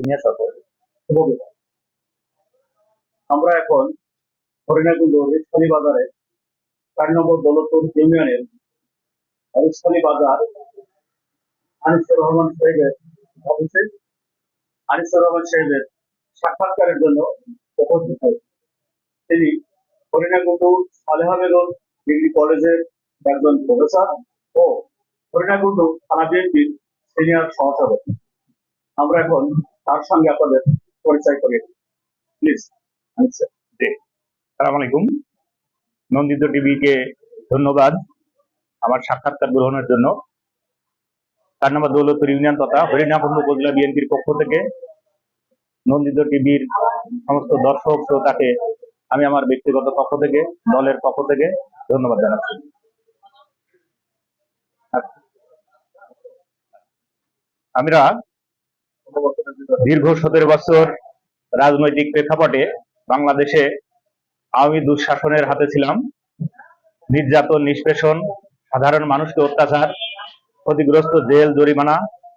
নিয়ে সকল আমরা এখন হরিণাকুণ্ড রিসখালি বাজারে চার নম্বর দৌলতপুর ইউনিয়নের রিসখালি বাজার আনিসুর রহমান সাহেবের অফিসে আনিসুর রহমান সাহেবের সাক্ষাৎকারের জন্য উপস্থিত হয়েছে। তিনি হরিণাকুণ্ড সালেহা বেগম ডিগ্রি কলেজের একজন প্রফেসর ও হরিণাকুণ্ড থানা বিএনপির সিনিয়র সহসভাপতি। আমরা এখন তার সঙ্গে আপনাদের পরিচয় করি প্লিজ আচ্ছা সালাম আলাইকুম নন্দিত টিভিকে ধন্যবাদ আমার সাক্ষাৎকার গ্রহণের জন্য। তার নাম দৌলতপুর ইউনিয়ন তথা হরিণাকুণ্ড উপজেলা বিএনপির পক্ষ থেকে নন্দিত টিভির সমস্ত দর্শক শ্রোতাকে আমি আমার ব্যক্তিগত পক্ষ থেকে, দলের পক্ষ থেকে ধন্যবাদ জানাচ্ছি। আচ্ছা। আমরা দীর্ঘ সতেরো বছর রাজনৈতিক প্রেক্ষাপটে বাংলাদেশে আওয়ামী দুঃশাসনের হাতে ছিলাম। নির্যাতন, নিষ্পেষণ, সাধারণ মানুষকে অত্যাচার, ক্ষতিগ্রস্ত জেল, জরিমানা,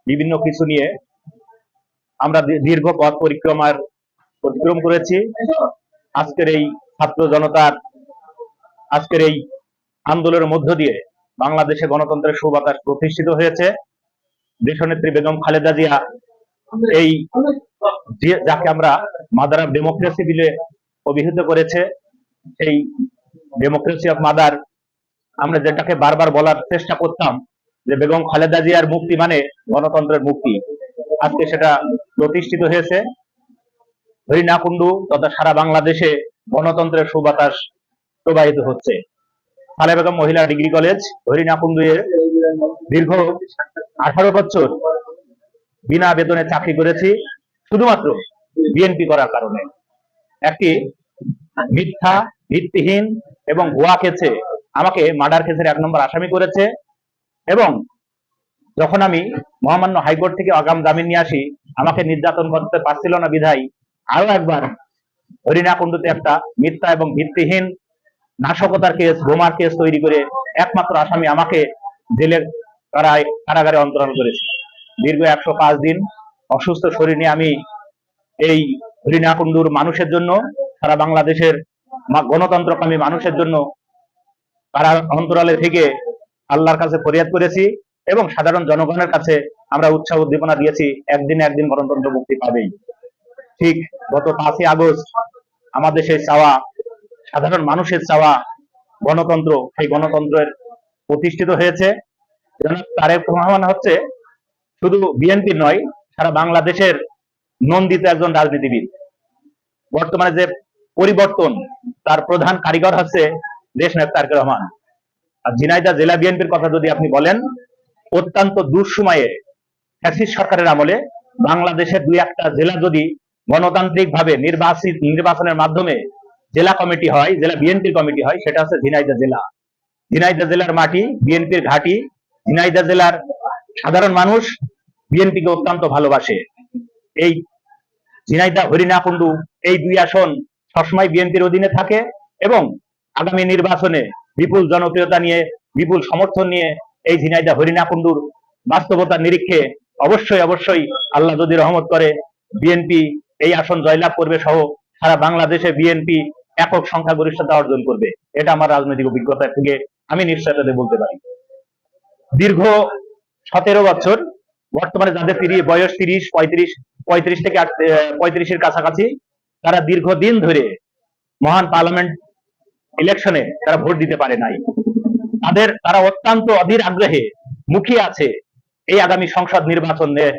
বিভিন্ন কিছু নিয়ে আমরা দীর্ঘ পথ পরিক্রমার অতিক্রম করেছি। আজকের এই ছাত্র জনতার, আজকের এই আন্দোলনের মধ্য দিয়ে বাংলাদেশে গণতন্ত্রের সুবাতাস প্রতিষ্ঠিত হয়েছে। দেশনেত্রী বেগম খালেদা জিয়া এই যাকে আমরা মাদার অফ ডেমোক্রেসি বিলে অভিহিত করেছে, সেই ডেমোক্রেসি অফ মাদার আমরা যেটাকে বারবার বলার চেষ্টা করতাম যে বেগম খালেদা জিয়ার মুক্তি মানে গণতন্ত্রের মুক্তি। আজকে সেটা প্রতিষ্ঠিত হয়েছে। হরিণাকুণ্ডু তথা সারা বাংলাদেশে গণতন্ত্রের সুবাতাস প্রবাহিত হচ্ছে। খালেদা বেগম মহিলা ডিগ্রি কলেজ হরিণাকুণ্ডু এর দীর্ঘ আঠারো বছর বিনা বেতনে চাকরি করেছি, শুধুমাত্র বিএনপি করার কারণে। একটি মিথ্যা, ভিত্তিহীন এবং ভুয়া কেসে আমাকে মার্ডার কেসের এক নম্বর আসামি করেছে এবং যখন আমি মহামান্য হাইকোর্ট থেকে আগাম জামিন নিয়ে আসি, আমাকে নির্যাতন করতে পারছিল না বিধায়। আরও একবার হরিণাকুণ্ডুতে একটা মিথ্যা এবং ভিত্তিহীন নাশকতার কেস, বোমার কেস তৈরি করে একমাত্র আসামি আমাকে জেলের কারাগারে অন্তরণ করেছে দীর্ঘ একশো পাঁচ দিন অসুস্থ শরীর নিয়ে আমি এই হরিণাকুণ্ডুর মানুষের জন্য, সারা বাংলাদেশের গণতন্ত্রকামী মানুষের জন্য তারা অন্তরালে থেকে আল্লাহর কাছে ফরিয়াদ করেছি এবং সাধারণ জনগণের কাছে আমরা উৎসাহ উদ্দীপনা দিয়েছি, একদিন একদিন গণতন্ত্র মুক্তি পাবেই। ঠিক গত পাঁচই আগস্ট আমাদের সেই চাওয়া, সাধারণ মানুষের চাওয়া গণতন্ত্র, সেই গণতন্ত্রের প্রতিষ্ঠিত হয়েছে। তারেক রহমান হচ্ছে শুধু বিএনপি নয়, সারা বাংলাদেশের নন্দিত একজন রাজনীতিবিদ। বর্তমানে যে পরিবর্তন, তার প্রধান কারিগর হচ্ছে দেশ নায়ক তারেক রহমান। আর ঝিনাইদা জেলা বিএনপির কথা যদি আপনি বলেন, অত্যন্ত দুঃসময়ে ফ্যাসিস সরকারের আমলে বাংলাদেশের দুই একটা জেলা যদি গণতান্ত্রিক ভাবে নির্বাচিত নির্বাচনের মাধ্যমে জেলা কমিটি হয়, জেলা বিএনপির কমিটি হয়, সেটা হচ্ছে ঝিনাইদা জেলা। ঝিনাইদা জেলার মাটি, বিএনপির ঘাঁটি ঝিনাইদা জেলার সাধারণ মানুষ বিএনপিকে অত্যন্ত ভালোবাসে। এই ঝিনাইদা, হরিণাকুণ্ডু, এই দুই আসন সবসময় বিএনপির অধীনে থাকে এবং আগামী নির্বাচনে বিপুল জনপ্রিয়তা নিয়ে, বিপুল সমর্থন নিয়ে এই ঝিনাইদা, হরিণাকুণ্ডুর বাস্তবতার নিরীক্ষে অবশ্যই অবশ্যই আল্লাহ যদি রহমত করে বিএনপি এই আসন জয়লাভ করবে সহ সারা বাংলাদেশে বিএনপি একক সংখ্যাগরিষ্ঠতা অর্জন করবে। এটা আমার রাজনৈতিক অভিজ্ঞতা থেকে আমি নিশ্চয়তা বলতে পারি। দীর্ঘ সতেরো বছর বর্তমানে যাদের বয়স তিরিশ, পঁয়ত্রিশ পঁয়ত্রিশ থেকে পঁয়ত্রিশের কাছাকাছি, তারা দীর্ঘদিন ধরে মহান পার্লামেন্ট ইলেকশনে তারা ভোট দিতে পারে নাই। তাদের, তারা অত্যন্ত অধীর আগ্রহে মুখিয়ে আছে এই আগামী সংসদ নির্বাচনে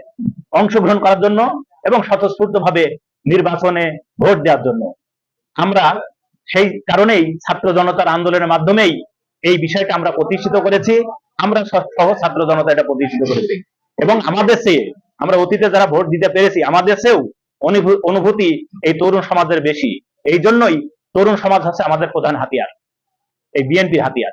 অংশগ্রহণ করার জন্য এবং স্বতঃস্ফূর্ত ভাবে নির্বাচনে ভোট দেওয়ার জন্য। আমরা সেই কারণেই ছাত্র জনতার আন্দোলনের মাধ্যমেই এই বিষয়টা আমরা প্রতিষ্ঠিত করেছি। আমরা সহ ছাত্র জনতা এটা প্রতিষ্ঠিত করেছি। এবং আমাদের চেয়ে, আমরা অতীতে যারা ভোট দিতে পেরেছি, আমাদের চেয়েও অনুভূ- অনুভূতি এই তরুণ সমাজের বেশি। এই জন্যই তরুণ সমাজ হচ্ছে আমাদের প্রধান হাতিয়ার, এই বিএনপির হাতিয়ার।